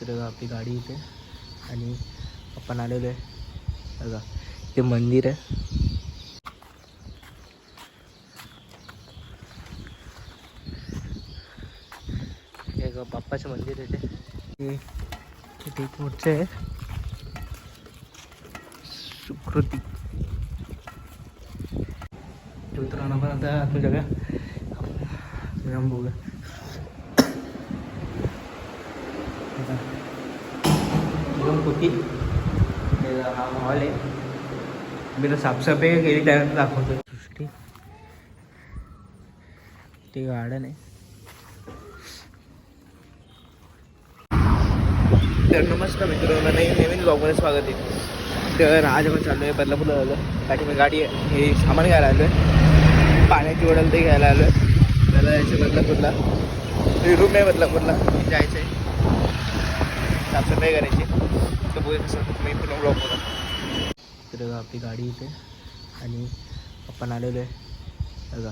तर आपली गाडी इथे. आणि आपण आलेलो आहे. बघा ते मंदिर आहे. बाप्पाचं मंदिर आहे ते. ते- एक मोठं आहे सुकृती. मित्रांनो आपण आता आतून जाऊया. जाऊन बघूया आता जाऊन हा हॉल आहे. मी तर साफसफाई केली त्यानंतर दाखवतो. सृष्टी. ते गार्डन आहे. तर नमस्कार मित्रांनो नाही नवीन ब्लॉगमध्ये स्वागत आहे. तर आज आपण चाललो आहे बदलापूरला. आलो पाठीमागे गाडी हे सामान घ्यायला आलो आहे पाण्याची वडल ते घ्यायला आलो आहे त्याला जायचं बदलापूरला. रूम आहे बदलापूरला. जायचं आहे साफसफाई करायची तर बघूया कसं मी पुन्हा ब्लॉग बघा तर आपली गाडी इथे आणि आपण आलेलो आहे. बघा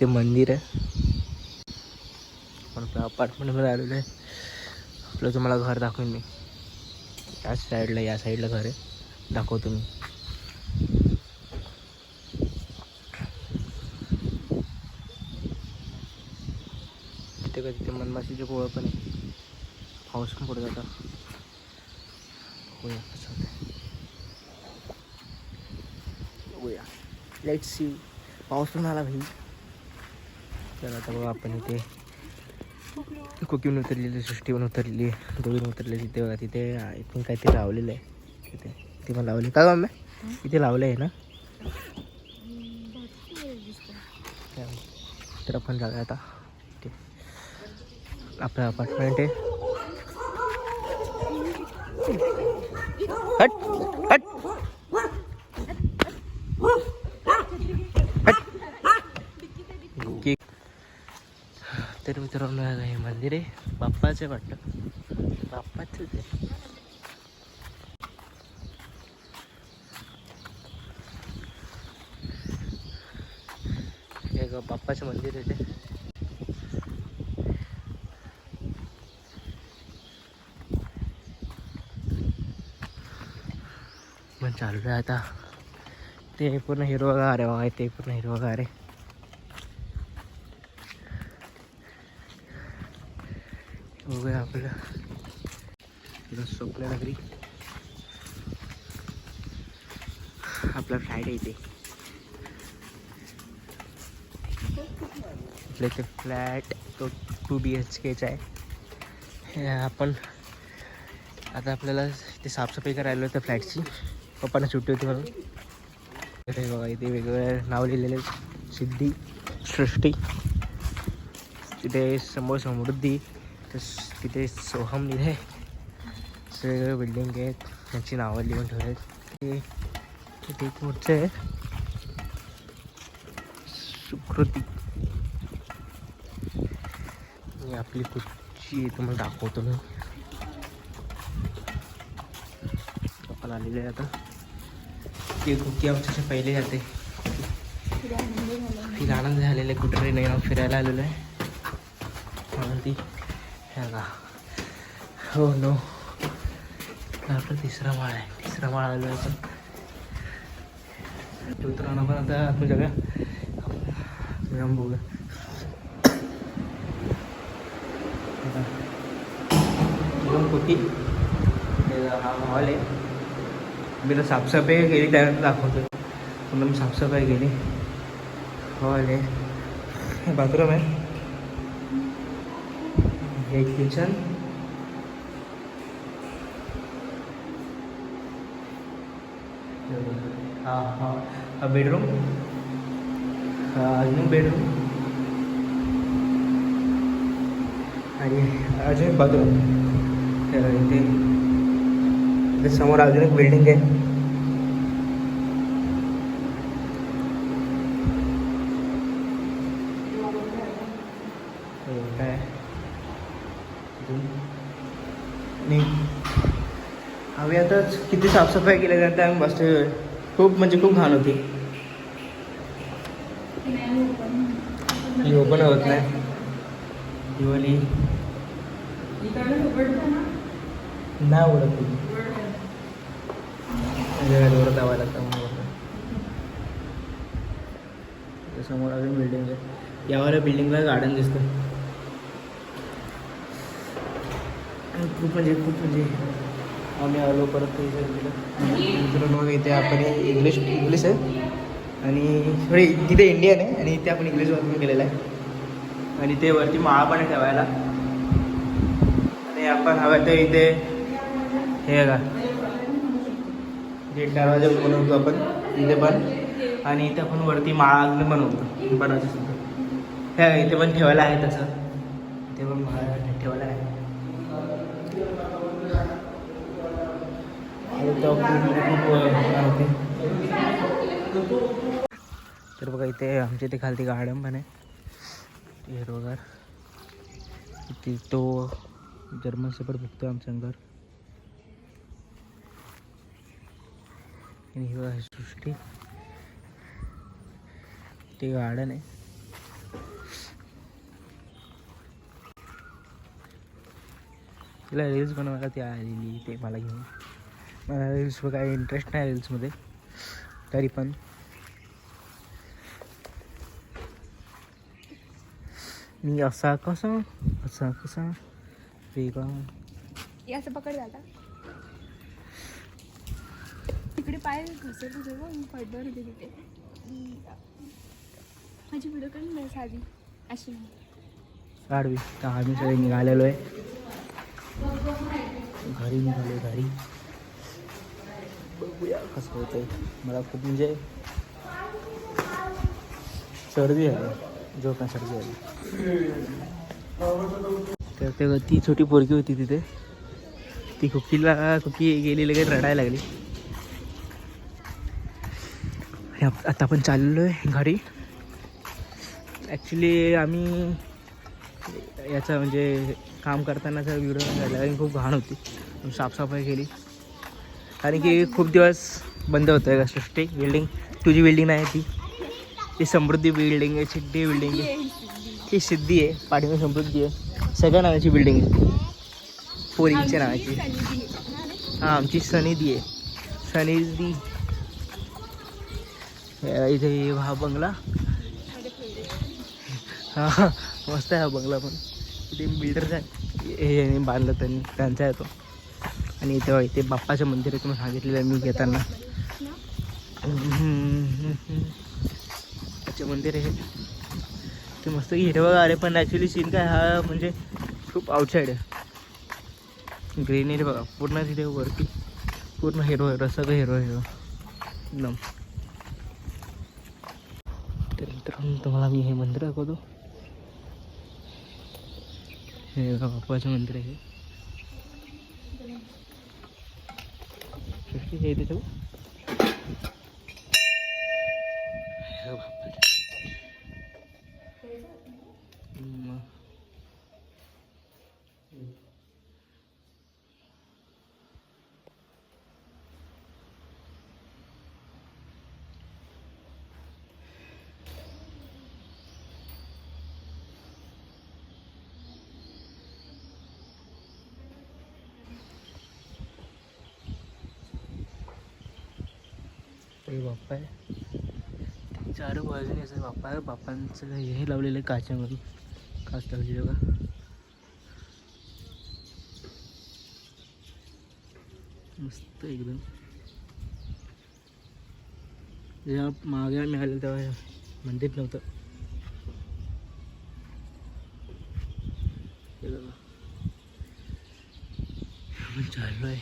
ते मंदिर आहे. आपण आपल्या अपार्टमेंटमध्ये आलेलो आहे. आपलं तुम्हाला घर दाखवेन मी. या साईडला या साईडला घर आहे. दाखवतो मी. तिथे का तिथे मनमाशीचे गोळं पण आहे. पाऊस पण पडत आता. होया कसं बघूया. लेट सी पाऊस पण आला भाई. चला आता बघा आपण इथे कुकीहून उतरलेली सृष्टी पण उतरलेली दोघीन उतरलेली तिथे बघा तिथे आय थिंक काहीतरी लावलेलं आहे. तिथे ते पण लावले. काय मम्मी इथे लावलं आहे ना? तर आपण जाऊया आता. आपलं अपार्टमेंट आहे. हट हट हट. तर मित्रांनो हे मंदिर आहे बाप्पाचं आहे वाटतं बाप्पाचंच आहे एक बाप्पाचं मंदिर आहे ते पण चालू आहे आता. ते पूर्ण हिरवगार आहे बघा ते पूर्ण हिरवगार आहे. बघूया आपलं. इकडं नगरी. आपला फ्लॅट इथे आपल्या इथे फ्लॅट तो टू बी एच केचा आहे. आपण आता आपल्याला ते साफसफाई करायला होतं फ्लॅटची पप्पांना सुट्टी होती म्हणून. हे बघा इथे वेगवेगळे नाव लिहिलेले आहेत. सिद्धी सृष्टी तिथे समोर समृद्धी तस तिथे सोहम लिहिले वेगवेगळे बिल्डिंग आहेत. त्यांची नावं लिहून ठेवले ते तिथे एक मोठं आहे. सुकृती. आपली कुठची तुम्हाला दाखवतो मी. आपण आलेले आहे आता. ते कुकी आमच्याशी पहिले जाते. तिला आनंद झालेला आहे कुठे नाही फिरायला आलेलो आहे. म्हणून ती हे हो नो आपला तिसरा माळ आहे. तिसरा माळ आलेलो आहे पण आपण आता आतमध्ये जाऊया बघूया. दोन जाऊन कुठे हा हॉल आहे. मी तर साफसफाई केली त्यानंतर दाखवतो पण मी साफसफाई केली. हॉल आहे बाथरूम आहे. हे किचन हा हा. हा बेडरूम अजून बेडरूम आणि अजून एक बाथरूम. तर इथे समोर अजून एक बिल्डिंग आहे हे काय अजून आणि आम्ही आता किती साफसफाई केल्यानंतर आम्ही बसतो खूप म्हणजे खूप घाण होती. ही ओपन होत नाही. ही वाली नाही लावायला लागतं म्हणून समोर अजून बिल्डिंग आहे यावर बिल्डिंगला गार्डन दिसतं खूप म्हणजे खूप म्हणजे आम्ही आलो परत ते मित्रांनो इथे आपण इंग्लिश इंग्लिश आहे. आणि थोडे तिथे इंडियन आहे आणि इथे आपण इंग्लिश वाचून केलेलं आहे. आणि ते वरती माळा पण आहे ठेवायला. आणि आपण हवं तर इथे हे का जे दरवाजा बनवतो आपण इथे पण. आणि इथे आपण वरती माळा बनवतो बनवायचं हे इथे पण ठेवायला आहे तसं. इथे पण माळा ठेवायला आहे आणि तो खूप खूप होते तर बघा इथे आमच्या इथे खालती गार्डन पण आहे. ते हिरवगार इथे तो जर्मन सेपट बघतो आमचं घर आणि ही बघा सृष्टी. ते गार्डन आहे. तिला रील्स बनवायला ती आलेली ते मला घेऊन. मला रील्स काय इंटरेस्ट नाही रील्समध्ये तरी पण. मी असा कसा असा कसा वेगळा. असं पकड झाला तिकडे पाय घसर पडणार होते तिथे. माझी व्हिडिओ काढ ना साधी. अशी. आडवी तर आम्ही सगळे निघालेलो आहे. घरी निघालो घरी. बघूया कसं आहे मला खूप म्हणजे सर्दी आहे. झोप सर्दी आली तर तेव्हा ती छोटी पोरगी होती तिथे. ती कुकीला कुकी गेली लगेच रडायला लागली. आता आपण चाललो आहे घरी. ॲक्च्युली आम्ही याचा म्हणजे काम करतानाचा व्हिडिओ झाला. कारण खूप घाण होती. साफसफाई केली. कारण की खूप दिवस बंद होतं का सृष्टी बिल्डिंग तुझी बिल्डिंग नाही ती. ती समृद्धी बिल्डिंग आहे सिद्धी बिल्डिंग आहे. ती सिद्धी आहे पाठीमागे समृद्धी आहे. सगळ्या नावाची बिल्डिंग आहे. पोरीच्या नावाची. हां आमची सनिधी आहे. सनिधी इथे हा बंगला. हां मस्त आहे हा बंगला पण. इथे बिल्डर हे बांधलं त्यांनी त्यांचा आहे तो. आणि इथे इथे बाप्पाचं मंदिर आहे तुम्ही सांगितलेलं आहे मी घेताना. त्याचे मंदिर आहे. ते मस्त हिरवं अरे पण ॲक्च्युली सीन काय हा म्हणजे खूप आउटसाईड आहे. ग्रीनरी बघा पूर्ण तिथे वरती. पूर्ण हिरो हिरो सगळं हिरो हिरो एकदम. तर मित्रांनो तुम्हाला मी हे मंदिर दाखवतो. हे बाप्पाचं मंदिर आहे. हे. सृष्टी हे ते बाप्पा आहे चार बाजूने असं बाप्पा आहे बाप्पांचं हे लावलेलं आहे काच्यामध्ये काच लावलेली बघा. मस्त एकदम. जेव्हा मागे मिळालं तेव्हा मंदिर नव्हतं. आपण चाललो आहे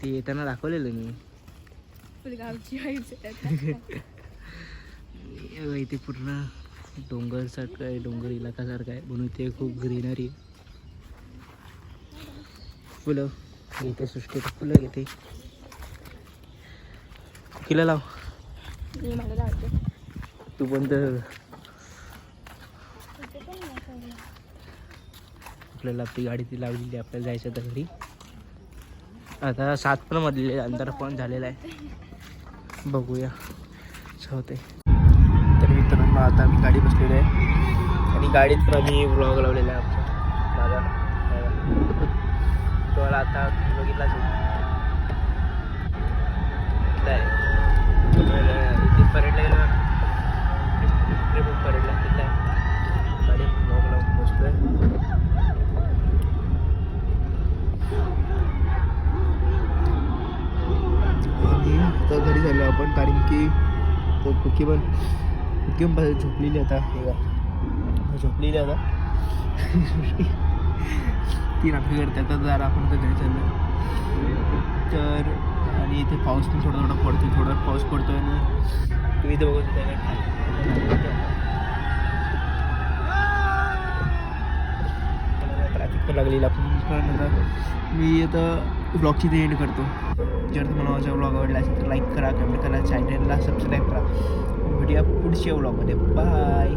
ते येताना दाखवलेलं मी. हे इथे पूर्ण डोंगर सारखं आहे डोंगर इलाकासारखं आहे. म्हणून इथे खूप ग्रीनरी आहे. फुलं. इथे सृष्टी फुलं येते किला लाव. मी मला लावते तू पण तर आपल्याला आपली गाडी ती लावलेली आहे, आपल्याला जायचं तर घरी. आता सात पण मधले अंतर पण झालेलं आहे. बघूया. होते तर मित्रांनो आता मी गाडी बसलेलो आहे. आणि गाडीत पण आम्ही ब्लॉग लावलेला आहे आमचा. माझा माझा. तुम्हाला आता बघितलाच आहे. इथं आहे. तर इथे परेडला गेलो ट्रिप परेडला तिथं आहे गाडी व्लॉग लावून बसलोय आणि आता घरी झालो आपण कारण की तो पण पण झोपलेली आता हे झोपलेली आता. ती रात्री करते आता जरा आपण तर घरी चाललं तर आणि इथे पाऊस पण थोडा थोडा पडतो थोडा पाऊस पडतो आणि तुम्ही इथे बघत ट्रॅफिक पण लागलेलं आपण पण आता मी आता ब्लॉगची ते एंड करतो. जर तुम्हाला माझा व्लॉग आवडला असेल तर लाईक करा कमेंट करा चॅनलला सबस्क्राईब करा. व्हिडिओ पुढच्या व्लॉगमध्ये बाय